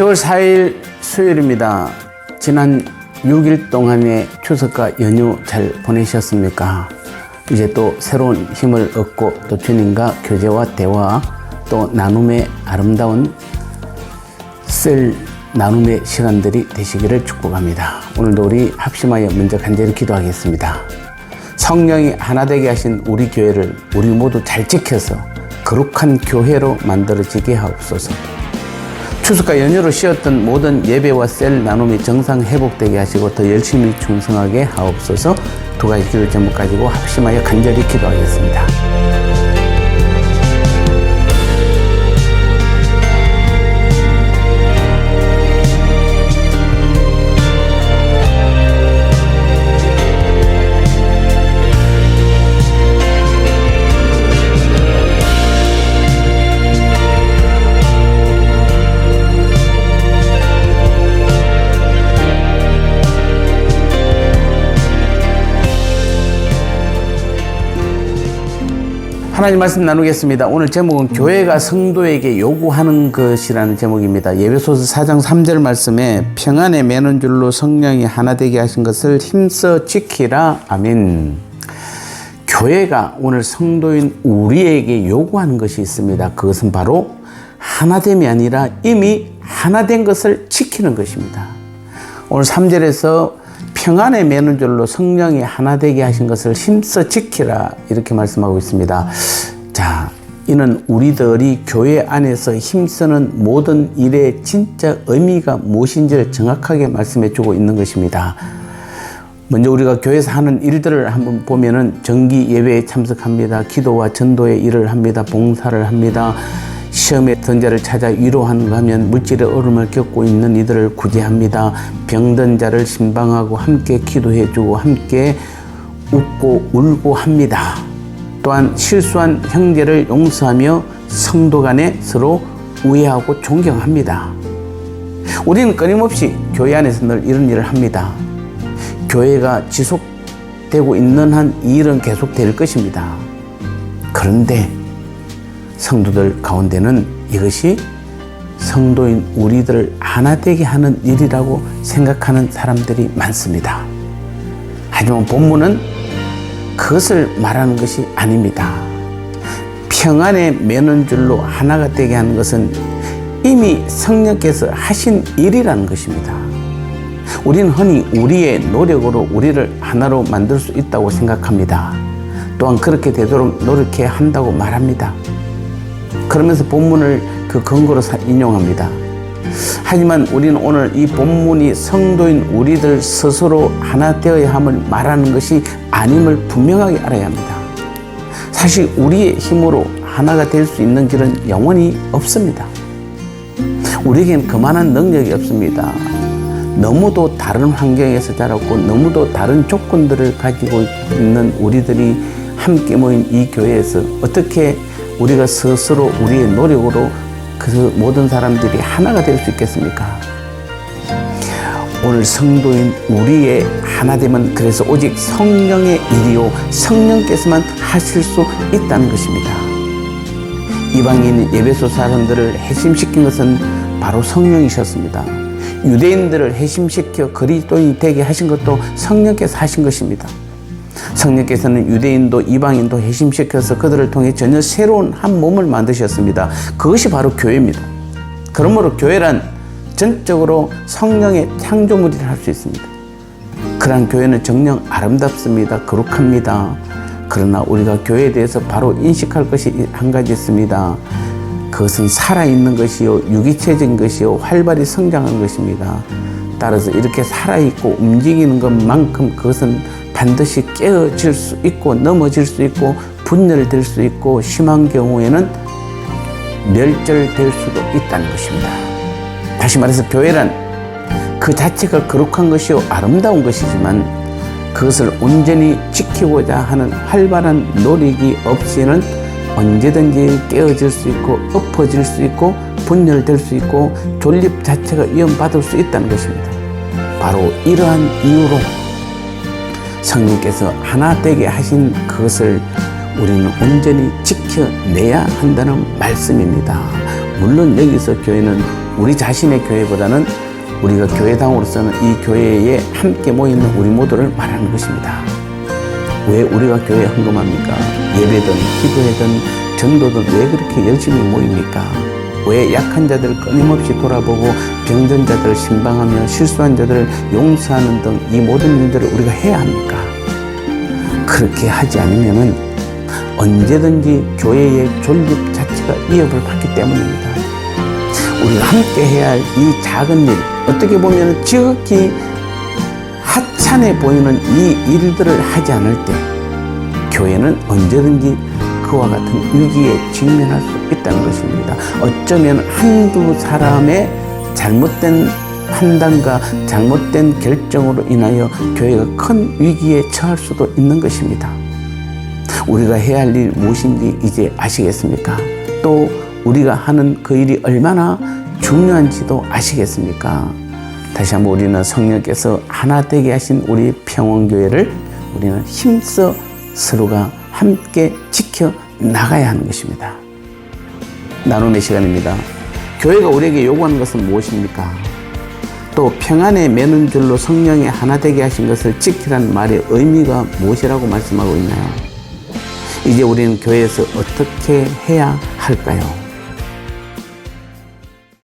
10월 4일 수요일입니다. 지난 6일 동안의 추석과 연휴 잘 보내셨습니까? 이제 또 새로운 힘을 얻고 또 주님과 교제와 대화 또 나눔의 아름다운 셀 나눔의 시간들이 되시기를 축복합니다. 오늘도 우리 합심하여 먼저 간절히 기도하겠습니다. 성령이 하나 되게 하신 우리 교회를 우리 모두 잘 지켜서 거룩한 교회로 만들어지게 하옵소서. 추석과 연휴로 쉬었던 모든 예배와 셀 나눔이 정상 회복되게 하시고 더 열심히 충성하게 하옵소서 두 가지 기도 제목 가지고 합심하여 간절히 기도하겠습니다. 하나님 말씀 나누겠습니다. 오늘 제목은 교회가 성도에게 요구하는 것이라는 제목입니다. 예배소서 4장 3절 말씀에 평안에 매는 줄로 성령이 하나 되게 하신 것을 힘써 지키라. 아멘. 교회가 오늘 성도인 우리에게 요구하는 것이 있습니다. 그것은 바로 하나됨이 아니라 이미 하나된 것을 지키는 것입니다. 오늘 3절에서 평안에 매는 줄로 성령이 하나 되게 하신 것을 힘써 지키라 이렇게 말씀하고 있습니다. 자, 이는 우리들이 교회 안에서 힘쓰는 모든 일의 진짜 의미가 무엇인지를 정확하게 말씀해 주고 있는 것입니다. 먼저 우리가 교회에서 하는 일들을 한번 보면은 정기 예배에 참석합니다. 기도와 전도의 일을 합니다. 봉사를 합니다. 시험에 던자를 찾아 위로하는가 하면 물질의 어려움을 겪고 있는 이들을 구제합니다. 병든 자를 신방하고 함께 기도해주고 함께 웃고 울고 합니다. 또한 실수한 형제를 용서하며 성도 간에 서로 우애하고 존경합니다. 우리는 끊임없이 교회 안에서 늘 이런 일을 합니다. 교회가 지속되고 있는 한 이 일은 계속될 것입니다. 그런데 성도들 가운데는 이것이 성도인 우리들을 하나 되게 하는 일이라고 생각하는 사람들이 많습니다. 하지만 본문은 그것을 말하는 것이 아닙니다. 평안에 매는 줄로 하나가 되게 하는 것은 이미 성령께서 하신 일이라는 것입니다. 우리는 흔히 우리의 노력으로 우리를 하나로 만들 수 있다고 생각합니다. 또한 그렇게 되도록 노력해야 한다고 말합니다. 그러면서 본문을 그 근거로 인용합니다. 하지만 우리는 오늘 이 본문이 성도인 우리들 스스로 하나 되어야 함을 말하는 것이 아님을 분명하게 알아야 합니다. 사실 우리의 힘으로 하나가 될 수 있는 길은 영원히 없습니다. 우리에겐 그만한 능력이 없습니다. 너무도 다른 환경에서 자랐고 너무도 다른 조건들을 가지고 있는 우리들이 함께 모인 이 교회에서 어떻게 우리가 스스로 우리의 노력으로 그 모든 사람들이 하나가 될 수 있겠습니까? 오늘 성도인 우리의 하나됨은 그래서 오직 성령의 일이요 성령께서만 하실 수 있다는 것입니다. 이방인 예배소 사람들을 해심시킨 것은 바로 성령이셨습니다. 유대인들을 해심시켜 그리스도인이 되게 하신 것도 성령께서 하신 것입니다. 성령께서는 유대인도 이방인도 해심시켜서 그들을 통해 전혀 새로운 한 몸을 만드셨습니다. 그것이 바로 교회입니다. 그러므로 교회란 전적으로 성령의 창조물이라 할 수 있습니다. 그러한 교회는 정녕 아름답습니다. 거룩합니다. 그러나 우리가 교회에 대해서 바로 인식할 것이 한 가지 있습니다. 그것은 살아있는 것이요, 유기체적인 것이요, 활발히 성장한 것입니다. 따라서 이렇게 살아있고 움직이는 것만큼 그것은 반드시 깨어질 수 있고 넘어질 수 있고 분열될 수 있고 심한 경우에는 멸절될 수도 있다는 것입니다. 다시 말해서 교회란 그 자체가 거룩한 것이요 아름다운 것이지만 그것을 온전히 지키고자 하는 활발한 노력이 없이는 언제든지 깨어질 수 있고 엎어질 수 있고 분열될 수 있고 존립 자체가 위험받을 수 있다는 것입니다. 바로 이러한 이유로 성령께서 하나 되게 하신 그것을 우리는 온전히 지켜내야 한다는 말씀입니다. 물론 여기서 교회는 우리 자신의 교회보다는 우리가 교회당으로서는 이 교회에 함께 모이는 우리 모두를 말하는 것입니다. 왜 우리가 교회에 헌금합니까? 예배든 기도회든 전도든 왜 그렇게 열심히 모입니까? 왜 약한 자들을 끊임없이 돌아보고 병든 자들을 신방하며 실수한 자들을 용서하는 등 이 모든 일들을 우리가 해야 합니까? 그렇게 하지 않으면은 언제든지 교회의 존립 자체가 위협을 받기 때문입니다. 우리가 함께 해야 할 이 작은 일, 어떻게 보면 지극히 하찮아 보이는 이 일들을 하지 않을 때 교회는 언제든지 그와 같은 위기에 직면할 수 있다는 것입니다. 어쩌면 한두 사람의 잘못된 판단과 잘못된 결정으로 인하여 교회가 큰 위기에 처할 수도 있는 것입니다. 우리가 해야 할 일 무엇인지 이제 아시겠습니까? 또 우리가 하는 그 일이 얼마나 중요한지도 아시겠습니까? 다시 한번 우리는 성령께서 하나 되게 하신 우리 평원교회를 우리는 힘써 서로가 함께 지켜 나가야 하는 것입니다. 나눔의 시간입니다. 교회가 우리에게 요구하는 것은 무엇입니까? 또 평안에 매는 줄로 성령이 하나 되게 하신 것을 지키라는 말의 의미가 무엇이라고 말씀하고 있나요? 이제 우리는 교회에서 어떻게 해야 할까요?